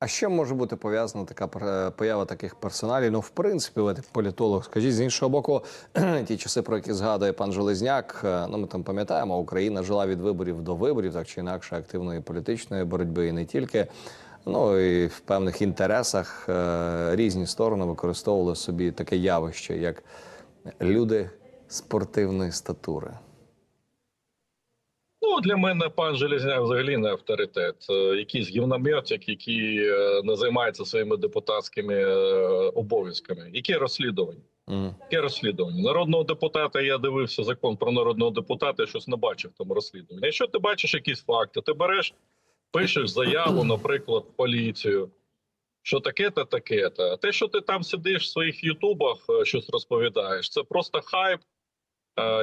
А що може бути пов'язана така пер- поява таких персоналів? Ну, в принципі, ви політолог, скажіть з іншого боку, ті часи, про які згадує пан Железняк. е, Ну, ми там пам'ятаємо, Україна жила від виборів до виборів, так чи інакше, активної політичної боротьби і не тільки. Ну і в певних інтересах е, різні сторони використовували собі таке явище, як люди спортивної статури. Ну, для мене пан Железняк взагалі не авторитет. Е, Якийсь гівнометик, який е, не займається своїми депутатськими е, обов'язками. Які розслідування? Мгм. Яке розслідування? Народного депутата я дивився закон про народного депутата, я щось не бачив в тому розслідуванні. Якщо ти бачиш якісь факти, ти береш, пишеш заяву, наприклад, в поліцію, що таке-то, таке-то. А те, що ти там сидиш в своїх ютубах, е, щось розповідаєш, це просто хайп е,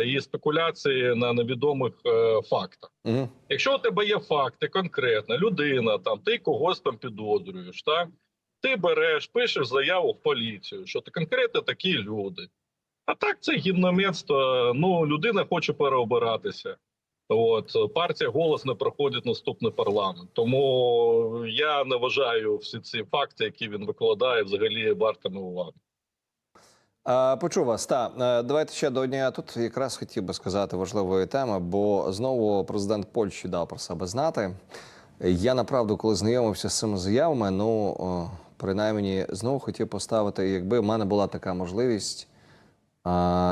і спекуляції на невідомих е, фактах. Мгм. Якщо у тебе є факти, конкретна людина, там ти когось там підозрюєш, так ти береш, пишеш заяву в поліцію, що ти конкретно такі люди. А так це гімномєтство. Ну людина хоче переобиратися. От партія голос не проходить наступний парламент. Тому я не вважаю всі ці факти, які він викладає, взагалі вартими уваги. Почув вас. Та е, давайте ще до дня. Тут якраз хотів би сказати важливої теми, бо знову президент Польщі дав про себе знати. Я направду, коли знайомився з цими заявами, ну принаймні знову хотів поставити, якби в мене була така можливість,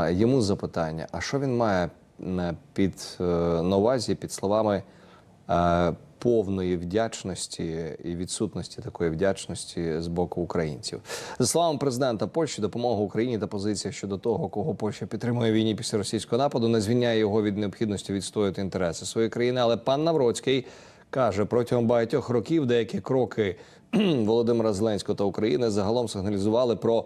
йому запитання: а що він має під е, на увазі під словами е, повної вдячності і відсутності такої вдячності з боку українців. За словами президента Польщі, допомога Україні та позиція щодо того, кого Польща підтримує війні після російського нападу, не звільняє його від необхідності відстояти інтереси своєї країни. Але пан Навроцький каже, протягом багатьох років деякі кроки Володимира Зеленського та України загалом сигналізували про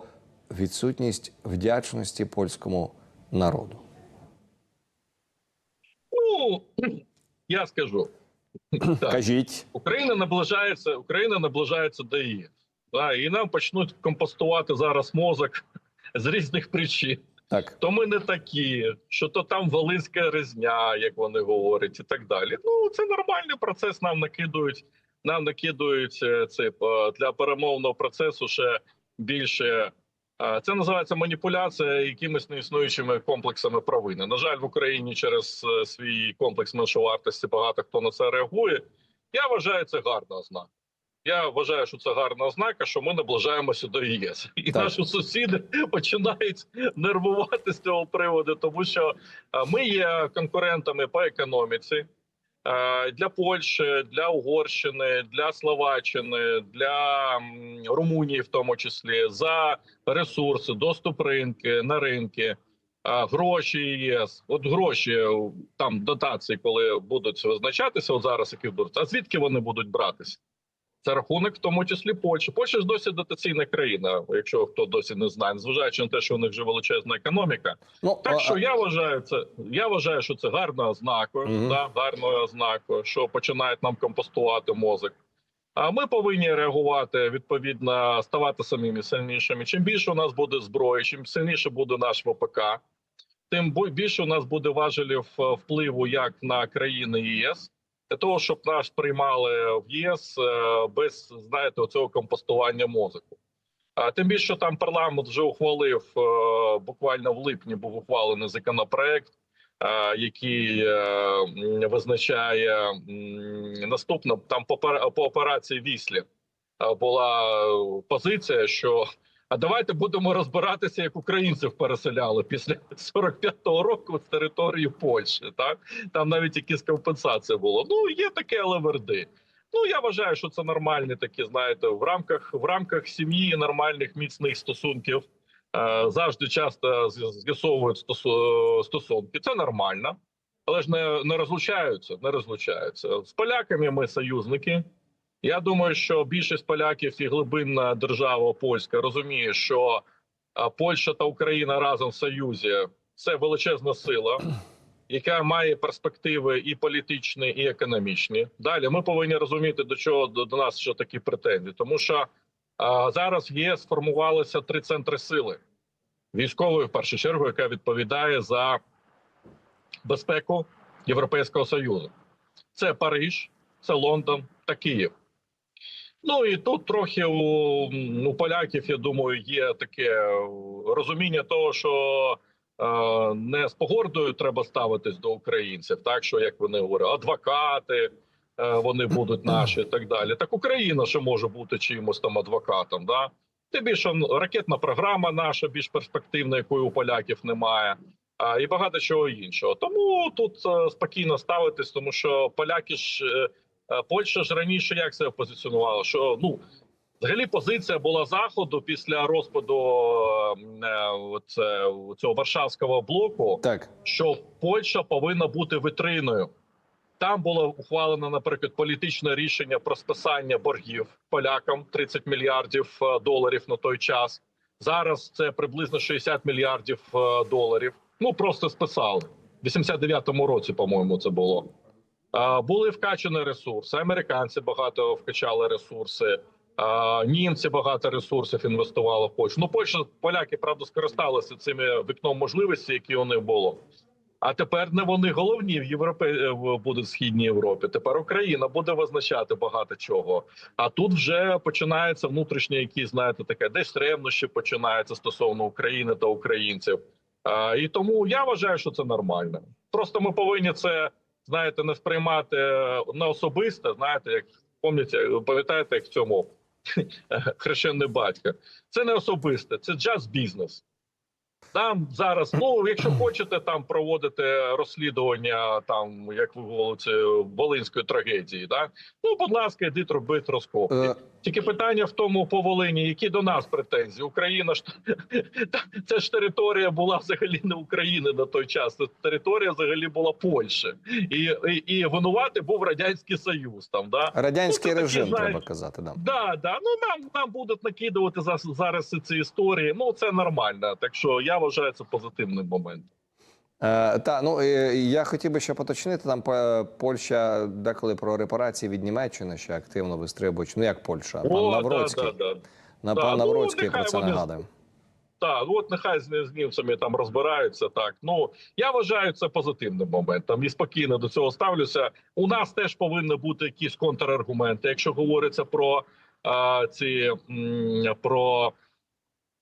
відсутність вдячності польському народу. Ну я скажу. Кажіть, Україна наближається, Україна наближається до ЄС. Да, і нам почнуть компостувати зараз мозок з різних причин. так. То ми не такі, що то там Волинська резня, як вони говорять, і так далі. Ну це нормальний процес. Нам накидують. Нам накидують е, це е, для перемовного процесу ще більше. Е, Це називається маніпуляція якимись неіснуючими комплексами провини. На жаль, в Україні через е, свій комплекс меншовартості багато хто на це реагує. Я вважаю це гарна ознака. Я вважаю, що це гарна ознака, що ми наближаємося до ЄС, і Так. наші сусіди починають нервувати з цього приводу, тому що е, ми є конкурентами по економіці для Польщі, для Угорщини, для Словаччини, для Румунії, в тому числі за ресурси, доступ ринки на ринки. е, Гроші ЄС, от гроші е, там дотації, коли будуть визначатися, от зараз які будуть, а звідки вони будуть братися? Це рахунок, в тому числі Польщі. Польща ж досі дотаційна країна, якщо хто досі не знає, незважаючи на те, що у них вже величезна економіка. Ну Так а- що я вважаю це. Я вважаю, що це гарна ознака, Мгм. да, гарною ознакою, що починають нам компостувати мозок. А ми повинні реагувати відповідно, ставати самими сильнішими. Чим більше у нас буде зброї, чим сильніше буде наш ВПК, тим більше у нас буде важелів е, впливу як на країни ЄС, для того, щоб нас приймали в ЄС е, без знаєте оцього компостування мозку. А тим більше там парламент вже ухвалив е, буквально в липні був ухвалений законопроект, е, який визначає м, наступне там по, операції Віслі була позиція, що а давайте будемо розбиратися, як українців переселяли після 45-го року з території Польщі. Так там навіть якісь компенсації було. Ну є таке, але верди. Ну я вважаю, що це нормальні такі, знаєте, в рамках в рамках сім'ї нормальних міцних стосунків е, завжди часто з'ясовують стосу- стосунки. Це нормально, але ж не, не розлучаються. Не розлучаються з поляками. Ми союзники. Я думаю, що більшість поляків і глибинна держава польська розуміє, що Польща та Україна разом в союзі це величезна сила яка має перспективи і політичні, і економічні. Далі ми повинні розуміти, до чого до, нас що такі претензії, тому що а, зараз ЄС сформувалися три центри сили військової, в першу чергу, яка відповідає за безпеку Європейського союзу. Це Париж, це Лондон та Київ. Ну і тут трохи у, у поляків, я думаю, є таке розуміння того, що е, не з погордою треба ставитись до українців, так що як вони говорять, адвокати. е, Вони будуть наші і так далі. Так Україна ще може бути чимось там адвокатом. Да? Тим більше ракетна програма наша більш перспективна, якої у поляків немає, а, і багато чого іншого. Тому тут е, спокійно ставитись, тому що поляки ж е, Польща ж раніше як себе позиціонувала? Що ну взагалі позиція була заходу після розпаду е, оце, цього Варшавського блоку Так, що Польща повинна бути витриною. Там було ухвалено, наприклад, політичне рішення про списання боргів полякам 30 мільярдів е, доларів на той час. Зараз це приблизно 60 мільярдів е, доларів. Ну просто списали. В 89-му році, по-моєму, це було. Були вкачані ресурси. Американці багато вкачали ресурси. Німці багато ресурсів інвестували в Польщу. Ну, Польща, поляки, правда, скористалися цими вікном можливості, які у них було. А тепер не вони головні в Європі е, будуть в східній Європі. Тепер Україна буде визначати багато чого. А тут вже починається внутрішнє, які знаєте, таке десь ревнощі починаються стосовно України та українців. І тому я вважаю, що це нормально. Просто ми повинні це знаєте не сприймати е, на особисте. Знаєте, як пам'ятаєте, пам'ятаєте, як в цьому хрещений батько. Це не особисте, це джаз бізнес. Там зараз, ну якщо хочете там проводити розслідування, там як ви говорите, волинської трагедії, да ну будь ласка, йдіть робити розкопки. е, Тільки питання в тому по Волині, які до нас претензії? Україна ж це ж територія була взагалі не України на той час. Це територія взагалі була Польщі, і, і, і винувати був радянський союз. Там да радянський Ну, це такі, режим, треба казати. Да. Да, да. Ну нам нам будуть накидувати за зараз ці історії. Ну це нормально. Так що я вважаю це позитивний момент. Е, та ну е, я хотів би ще поточнити. Там е, Польща деколи про репарації від Німеччини ще активно вистрибують. Ну як Польща, пан Навроцький. да, да, да. На Да, пан ну, Навроцький про це вони- нагадує. Так, ну от нехай з, з німцями там розбираються. Так ну я вважаю це позитивним моментом і спокійно до цього ставлюся. У нас теж повинні бути якісь контраргументи. Якщо говориться про а, ці м, про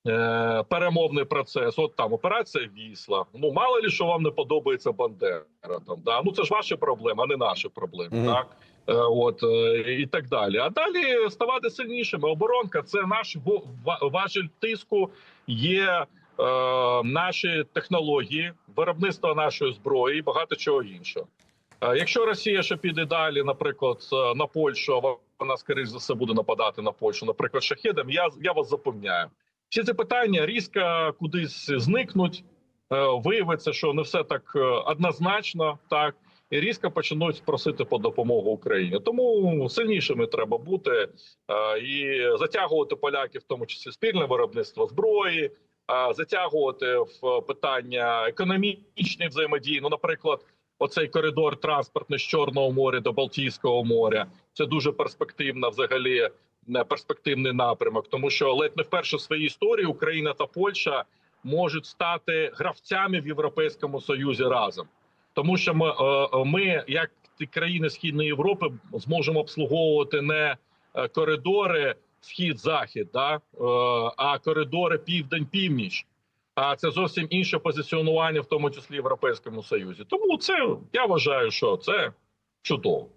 е, перемовний процес, от там операція Вісла. Ну мало ли що вам не подобається Бандера. Там да ну це ж ваші проблеми, а не наші проблеми. Мгм. Так Е, от е, і так далі. А далі ставати сильнішими. Оборонка це наш важіль тиску. Є е, наші технології, виробництво нашої зброї, і багато чого іншого. Е, Якщо Росія ще піде далі, наприклад, на Польщу, вона скоріш за все буде нападати на Польщу, наприклад, шахедом. Я я вас запевняю, всі ці питання різко кудись зникнуть. е, Виявиться, що не все так е, однозначно, так і різко почнуть просити по допомогу Україні. Тому сильнішими треба бути е, і затягувати поляків, в тому числі спільне виробництво зброї, затягувати в питання економічної взаємодії. Ну, наприклад, оцей коридор транспортний з Чорного моря до Балтійського моря. Це дуже перспективна, взагалі перспективний напрямок, тому що ледь не вперше в своїй історії Україна та Польща можуть стати гравцями в Європейському Союзі разом, тому що ми, е, е, ми як країни Східної Європи, зможемо обслуговувати не е, коридори схід-захід, да, а коридори південь-північ. А це зовсім інше позиціонування, в тому числі в Європейському Союзі. Тому це я вважаю, що це чудово.